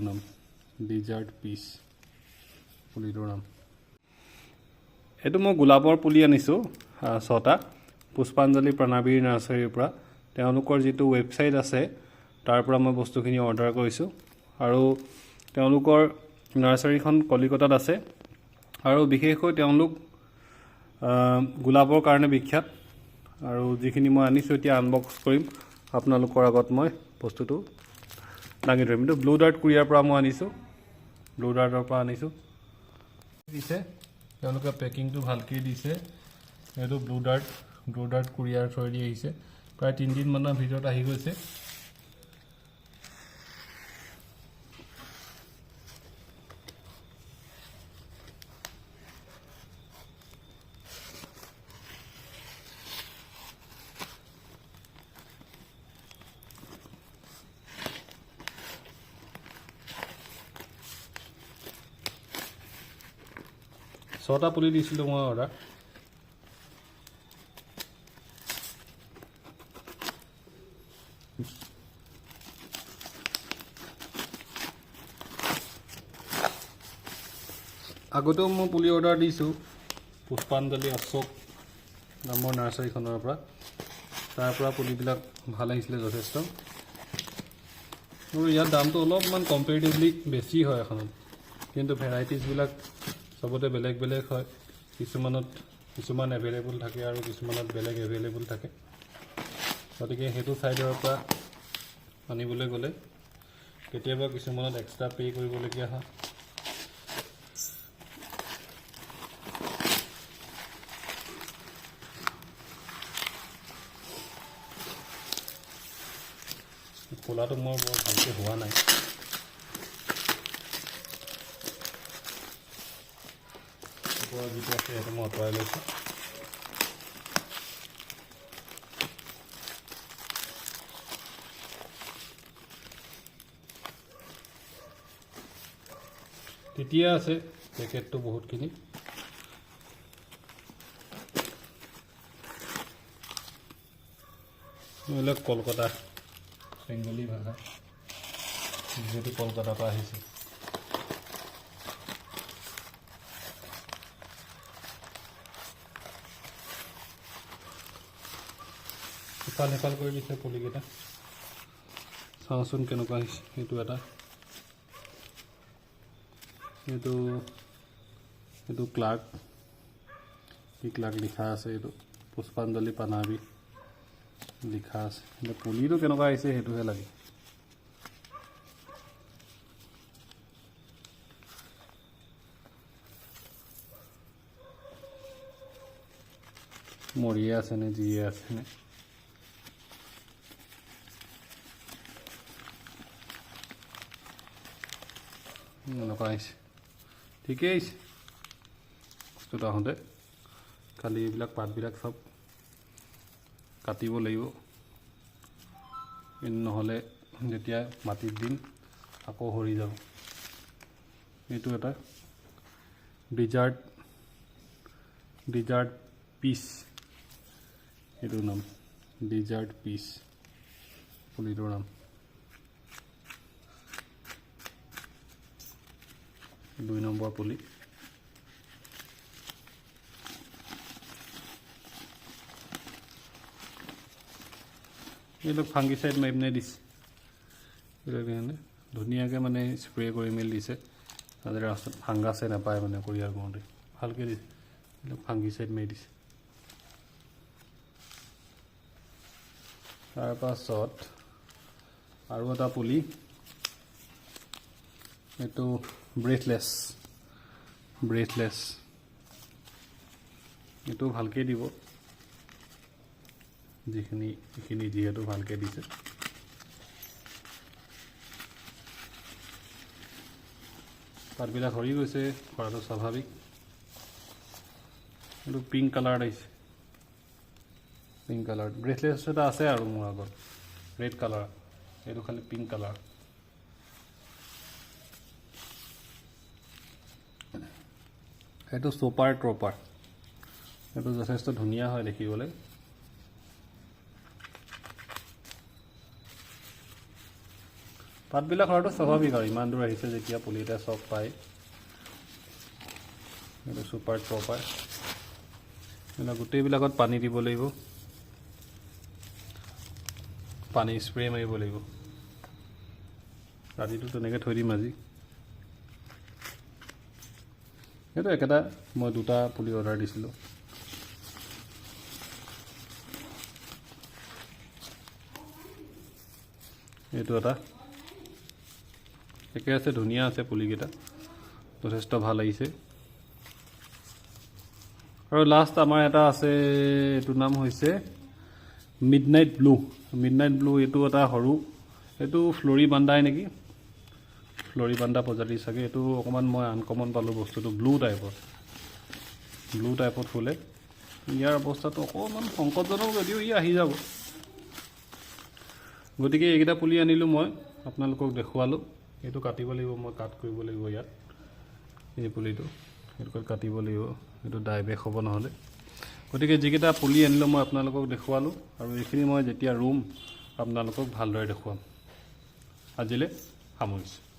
নাম desert piece পুলিটোৰ নাম এইটো মই গোলাপৰ পুলি আনিছোঁ ছটা। পুষ্পাঞ্জলি প্ৰণাবীৰ নাৰ্চাৰীৰ পৰা। তেওঁলোকৰ যিটো ৱেবছাইট আছে তাৰ পৰা মই বস্তুখিনি অৰ্ডাৰ কৰিছোঁ। আৰু তেওঁলোকৰ নাৰ্চাৰীখন কলিকতাত আছে। আৰু বিশেষকৈ তেওঁলোক গোলাপৰ কাৰণে বিখ্যাত। আৰু যিখিনি মই আনিছোঁ এতিয়া আনবক্স কৰিম। আপোনালোকৰ আগত মই বস্তুটো দাঙি ধৰিম। এইটো ব্লু ডাৰ্ট কুৰিয়াৰ পৰা মই আনিছোঁ। ব্লু ডাৰ্টৰ পৰা আনিছোঁ। দিছে। তেওঁলোকে পেকিংটো ভালকৈ দিছে। এইটো Blue Dart Blue Dart courier থ্ৰুৱেদি আহিছে। প্ৰায় তিনিদিনমানৰ ভিতৰত আহি গৈছে। ছটা পুলি দিছিলোঁ মই অৰ্ডাৰ আগতেও মই পুলি অৰ্ডাৰ দিছোঁ, পুষ্পাঞ্জলি অশোক নামৰ নাৰ্চাৰীখনৰ পৰা। তাৰ পৰা পুলিবিলাক ভালো আহিছিলে যথেষ্ট। আৰু ইয়াৰ দামটো অলপমান কম্পেৰিটিভলি বেছি হয় এখনত। কিন্তু ভেৰাইটিজবিলাক চবতে বেলেগ বেলেগ হয়। কিছুমানত কিছুমান এভেইলেবল থাকে আৰু কিছুমানত বেলেগ এভেইলেবল থাকে। গতিকে সেইটো ছাইডৰ পৰা আনিবলৈ গ'লে কেতিয়াবা কিছুমানত এক্সট্ৰা পে' কৰিবলগীয়া হয়। খোলাটো মোৰ বৰ ভালকৈ হোৱা নাই। ওপৰৰ যিটো আছে সেইটো মই আঁতৰাই লৈছোঁ তেতিয়া আছে পেকেটটো বহুতখিনি এইবিলাক কলকাতা বেংগলী ভাষা যিহেতু কলকাতাৰ পৰা আহিছে ইফাল সিফাল কৰি দিছে পুলিকেইটা। চাওঁচোন কেনেকুৱা হৈছে সেইটো এটা। এইটো এইটো ক্লাৰ্ক। কি ক্লাৰ্ক লিখা আছে এইটো? পুষ্পাঞ্জলি পানাবি লিখা আছে। কিন্তু পুলিটো কেনেকুৱা আহিছে সেইটোহে লাগে। মৰিয়ে আছেনে যিয়ে আছেনে? এনেকুৱা ঠিকেই আহিছে বস্তুটো আহোঁতে খালি এইবিলাক পাতবিলাক চব কাটিব লাগিব নহ'লে যেতিয়া মাটিত দিম আকৌ সৰি যাব এইটো এটা ডিজাৰ্ট ডিজাৰ্ট পিচ এইটোৰ নাম ডিজাৰ্ট পিচ পুলিটোৰ নাম দুই নম্বৰ পুলি। এইবিলাক ফাংগিচাইড মাৰি পিনে দিছে। এইবিলাক কাৰণে ধুনীয়াকৈ মানে স্প্ৰে কৰি মেলি দিছে। তাতে ৰাস্তাত ফাংগাছে নাপায় মানে কৰিয়াৰ কৰোঁতে। ভালকৈ দিছে। এইবিলাক ফাংগিচাইড মাৰি দিছে। তাৰপাছত আৰু এটা পুলি। এইটো ব্ৰেথলেছ ব্ৰেথলেছ এইটো ভালকৈ দিব। যিখিনি, এইখিনি যিহেতু ভালকৈ দিছে। পাতবিলাক সৰি গৈছে সৰাটো স্বাভাৱিক। এইটো পিংক কালাৰত আহিছে। পিংক কালাৰ ব্ৰেচলেছ এটা আছে আৰু মোৰ আগত। ৰেড কালাৰ এইটো খালি পিংক কালাৰ সেইটো চুপাৰ ট্ৰপাৰ। সেইটো যথেষ্ট ধুনীয়া হয় দেখিবলৈ। পাতবিলাক হোৱাটো স্বাভাৱিক আৰু ইমান দূৰ আহিছে যেতিয়া পুলি এটা চব পায়। এইটো ছুপাৰ প্ৰপাৰ এতিয়া গোটেইবিলাকত পানী দিব লাগিব। পানী স্প্ৰে মাৰিব লাগিব। ৰাতিটো তেনেকৈ থৈ দিম আজি। সেইটো একেটা মই দুটা পুলি অৰ্ডাৰ দিছিলোঁ। এইটো এটা। একে আছে ধুনীয়া আছে পুলিকেইটা। যথেষ্ট ভাল লাগিছে। আৰু লাষ্ট আমাৰ এটা আছে এইটোৰ নাম হৈছে midnight blue midnight blue এইটো এটা সৰু এইটো ফ্লৰি বান্দাই নেকি? ফ্লৰি বান্দা প্ৰজাতিৰ চাগে এইটো অকণমান মই আনকমন পালোঁ বস্তুটো ব্লু টাইপৰ ব্লু টাইপত ফুলে। ইয়াৰ অৱস্থাটো অকণমান সংকটজনক যদিও ই আহি যাব। গতিকে এইকেইটা পুলি আনিলোঁ মই আপোনালোকক দেখুৱালোঁ। এইটো কাটিব লাগিব মই কাট কৰিব লাগিব ইয়াত এই পুলিটো। সেইটো কাটিব লাগিব এইটো ডাইবেক হ'ব নহ'লে। গতিকে যিকেইটা পুলি আনিলোঁ মই আপোনালোকক দেখুৱালোঁ আৰু এইখিনি মই যেতিয়া ৰুম আপোনালোকক ভালদৰে দেখুৱাম। আজিলৈ সামৰিছোঁ।